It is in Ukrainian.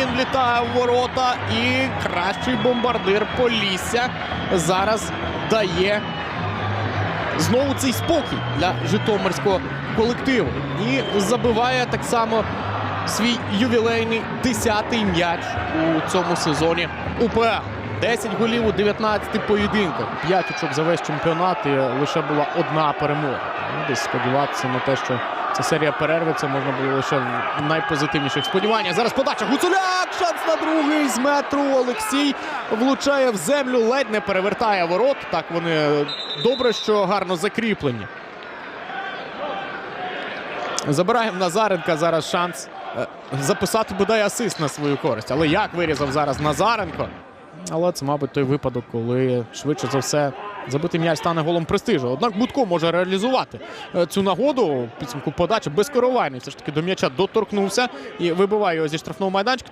Він влітає в ворота. І кращий бомбардир Полісся зараз дає знову цей спокій для житомирського колективу. І забиває так само свій ювілейний 10-й м'яч у цьому сезоні УПЛ. 10 голів у 19 поєдинках. 5 очок за весь чемпіонат і лише була одна перемога. Ну, десь сподіватися на те, що ця серія перерветься, можна було лише в найпозитивніших сподіваннях. Зараз подача Гуцуляк! Шанс на другий з метру. Олексій влучає в землю, ледь не перевертає ворот. Так вони добре, що гарно закріплені. Забираємо Назаренка зараз шанс е, записати бодай асист на свою користь. Але як вирізав зараз Назаренко? Але це, мабуть, той випадок, коли швидше за все забитий м'яч стане голом престижу. Однак Будко може реалізувати е, цю нагоду підсумку подачі без керування. Все ж таки до м'яча доторкнувся і вибиває його зі штрафного майданчика.